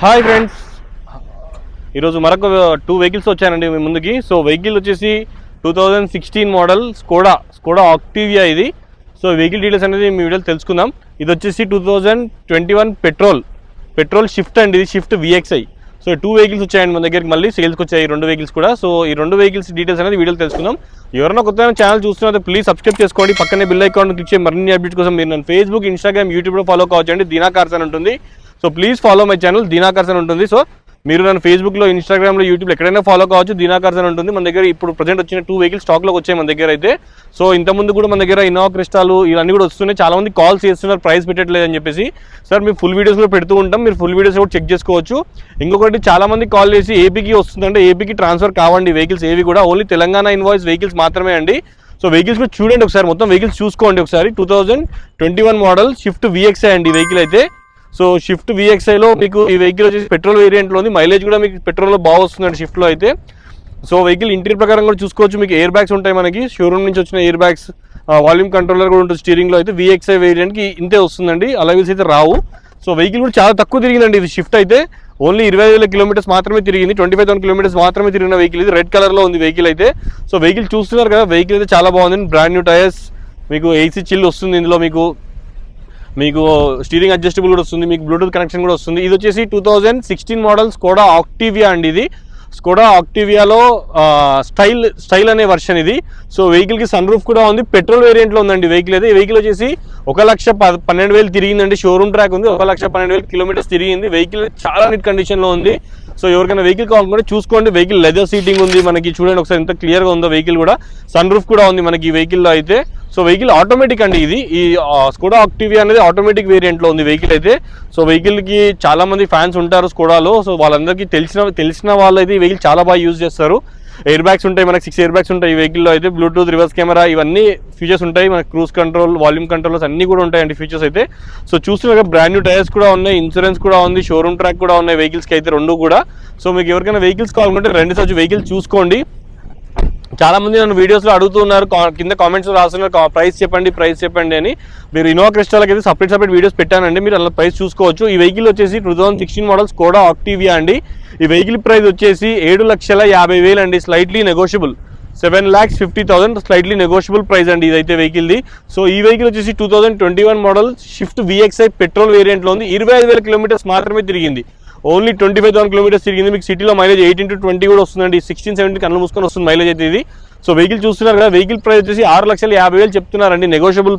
Hi friends. ఈరోజు మరొక two vehicles వచ్చానండి మీ ముందుకి. సో వెహికల్ వచ్చేసి two thousand sixteen model Skoda Skoda Octavia ఇది. సో వెహికల్ డీటెయిల్స్ అనేది మీ వీడియోలో తెలుసుకుందాం. ఇది వచ్చేసి two thousand twenty one petrol. Petrol Swift అండి ఇది Swift VXI so two vehicles వచ్చాయండి మన దగ్గరికి మళ్ళీ సేల్స్కి వచ్చాయి రెండు వెహికల్స్ కూడా. సో ఈ రెండు వెహికల్స్ డీటెయిల్స్ అనేది వీడియోలో తెలుసుకుందాం. ఎవరైనా కొత్త ఛానల్ చూస్తున్నా ప్లీజ్ సబ్స్క్రైబ్ చేసుకోండి. పక్కనే బిల్ అకౌంట్ క్లిక్ చేసి మరిన్ని అప్డేట్స్ కోసం మీరు నన్ను ఫేస్బుక్ ఇన్స్టాగ్రామ్ యూట్యూబ్లో ఫాలో కావచ్చండి. దీనా కార్స్ అని ఉంటుంది. So please follow my channel Deena ఉంటుంది. సో మీరు నన్ను ఫేస్బుక్లో ఇన్స్టాగ్రామ్లో యూట్యూబ్లో ఎక్కడైనా ఫాలో కావచ్చు దీనాకర్సన ఉంటుంది. మన దగ్గర ఇప్పుడు ప్రజెంట్ వచ్చిన టూ వెహికల్స్ స్టాక్లోకి వచ్చాయి మన దగ్గర అయితే. సో ఇంతకుముందు కూడా మన దగ్గర ఇన్నోవా క్రిస్టాలు ఇవన్నీ కూడా వస్తున్నాయి. చాలా మంది కాల్స్ చేస్తున్నారు ప్రైస్ పెట్టట్లేదు అని చెప్పేసి. సార్ మీ ఫుల్ వీడియోస్ కూడా పెడుతూ ఉంటాం. మీరు ఫుల్ వీడియోస్ కూడా చెక్ చేసుకోవచ్చు. ఇంకొకటి చాలా మంది కాల్ చేసి ఏపీకి వస్తుందంటే ఏపీకి ట్రాన్స్ఫర్ కావండి వెహికల్స్ ఏవి కూడా. ఓన్లీ తెలంగాణ ఇన్వాయిస్ వెహికల్స్ మాత్రమే అండి. సో వెహికల్స్ కూడా చూడండి ఒకసారి. మొత్తం వెహికల్స్ చూసుకోండి ఒకసారి. Two twenty one model Swift VXI అండి వెహికల్ అయితే. సో షిఫ్ట్ విఎక్స్ఐలో మీకు ఈ వెహికల్ వచ్చేసి పెట్రోల్ వేరియంట్లో ఉంది. మైలేజ్ కూడా మీకు పెట్రోల్లో బాగా వస్తుందండి షిఫ్ట్లో అయితే. సో వెహికల్ ఇంటీరియర్ ప్రకారం కూడా చూసుకోవచ్చు. మీకు ఎయిర్ బ్యాగ్స్ ఉంటాయి మనకి. షోరూమ్ నుంచి వచ్చిన ఎయిర్ బ్యాగ్స్ వాల్యూమ్ కంట్రోలర్ కూడా ఉంటుంది స్టీరింగ్లో అయితే. విఎక్స్ఐ వేరియంట్కి ఇంతే వస్తుందండి. అలవిల్స్ అయితే రావు. సో వెహికల్ కూడా చాలా తక్కువ తిరిగిందండి. ఇది షిఫ్ట్ అయితే ఓన్లీ ఇరవై వేల కిలోమీటర్స్ మాత్రమే తిరిగింది. ట్వంటీ ఫైవ్ థౌసండ్ కిలోమీటర్స్ మాత్రమే తిరిగిన వెహికల్ ఇది. రెడ్ కలర్లో ఉంది వెహికల్ అయితే. సో వెహికల్ చూస్తున్నారు కదా. వెహికల్ అయితే చాలా బాగుంది బ్రాండ్ న్యూ టైర్స్ మీకు ఏసీ చిల్ వస్తుంది ఇందులో మీకు. మీకు స్టీరింగ్ అడ్జస్టబుల్ కూడా వస్తుంది మీకు బ్లూటూత్ కనెక్షన్ కూడా వస్తుంది. ఇది వచ్చేసి two thousand sixteen model Skoda Octavia అండి ఇది. స్కోడా ఆక్టివియాలో స్టైల్ స్టైల్ అనే వర్షన్ ఇది. సో వెహికల్కి సన్ రూఫ్ కూడా ఉంది. పెట్రోల్ వేరియంట్లో ఉందండి వెహికల్ అయితే వెహికల్ వచ్చేసి ఒక లక్ష ప- పన్నెండు వేలు తిరిగిందండి. షోరూమ్ ట్రాక్ ఉంది. ఒక లక్ష పన్నెండు వేలు కిలోమీటర్స్ తిరిగింది. వెహికల్ చాలా నీట్ కండిషన్లో ఉంది. సో ఎవరికైనా వెహికల్ కావాలనుకుంటే చూసుకోండి. వెహికల్ లెదర్ సీటింగ్ ఉంది మనకి. చూడండి ఒకసారి ఎంత క్లియర్గా ఉందో వెహికల్ కూడా. సన్ రూఫ్ కూడా ఉంది మనకి ఈ వెహికల్లో అయితే. సో వెహికల్ ఆటోమేటిక్ అండి ఇది. ఈ స్కోడా ఆక్టివియా అనేది ఆటోమేటిక్ వేరియంట్లో ఉంది వెహికల్ అయితే. సో వెహికల్కి చాలామంది ఫ్యాన్స్ ఉంటారు స్కోడాలో సో వాళ్ళందరికీ తెలిసిన తెలిసిన వాళ్ళు అయితే ఈ వెహికల్ చాలా బాగా యూజ్ చేస్తారు. ఎయిర్ బ్యాగ్స్ ఉంటాయి మనకి సిక్స్ ఎయిర్ బ్యాగ్స్ ఉంటాయి ఈ వెహికల్లో అయితే. బ్లూటూత్ రివర్స్ కెమెరా ఇవన్నీ ఫీచర్స్ ఉంటాయి. మనకి క్రూజ్ కంట్రోల్ వాల్యూమ్ కంట్రోల్స్ అన్ని కూడా ఉంటాయండి ఫీచర్స్ అయితే. సో చూస్తున్నారు బ్రాండ్ న్యూ టైర్స్ కూడా ఉన్నాయి ఇన్సూరెన్స్ కూడా ఉంది షోరూమ్ ట్రాక్ కూడా ఉన్నాయి వెహికల్స్కి అయితే రెండు కూడా. సో మీకు ఎవరికైనా వెహికల్స్ కావాలంటే రెండు సార్ వెహికల్ చూసుకోండి. చాలా మంది నన్ను వీడియోస్లో అడుగుతున్నారు కా- కింద కామెంట్స్ రాస్తున్నారు కా- ప్రైస్ చెప్పండి ప్రైస్ చెప్పండి అని. మీరు ఇన్నోవా క్రిస్టాలకి అయితే సపరేట్ సపరేట్ వీడియోస్ పెట్టానండి. మీరు అలా ప్రైస్ చూసుకోవచ్చు. ఈ వెహికల్ వచ్చేసి టూ థౌసండ్ సిక్స్టీన్ మోడల్స్ కూడా ఆక్టివియా అండి. ఈ వెహికల్ ప్రైస్ వచ్చేసి ఏడు లక్షల యాభై వేలు అండి slightly negotiable seven lakhs fifty thousand slightly negotiable price అండి ఇదైతే వెహికల్ది సో ఈ వెహికల్ వచ్చేసి two thousand twenty one model Swift VXI petrol వేరియంట్లో ఉంది. ఇరవై ఐదు వేల కిలోమీటర్స్ మాత్రమే తిరిగింది. Only twenty five thousand kilometres తిరిగింది. మీకు సిటీలో మైలేజ్ ఎయిటీన్ టు ట్వంటీ కూడా వస్తుందండి. సిక్స్టీన్ సెవెంటీ కళ్ళు మూసుకొని వస్తుంది మైలేజ్ అయితే ఇది. సో వెహికల్ చూస్తున్నారు కదా వెహికల్ ప్రైస్ వచ్చేసి ఆరు లక్షల యాభై వేలు చెప్తున్నారండి. Negotiable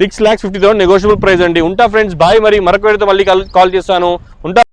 six lakhs fifty thousand negotiable price అండి. ఉంటా ఫ్రెండ్స్ బాయ్ మరి. మరొక వేడితో మళ్ళీ కాల్ చేస్తాను. ఉంటా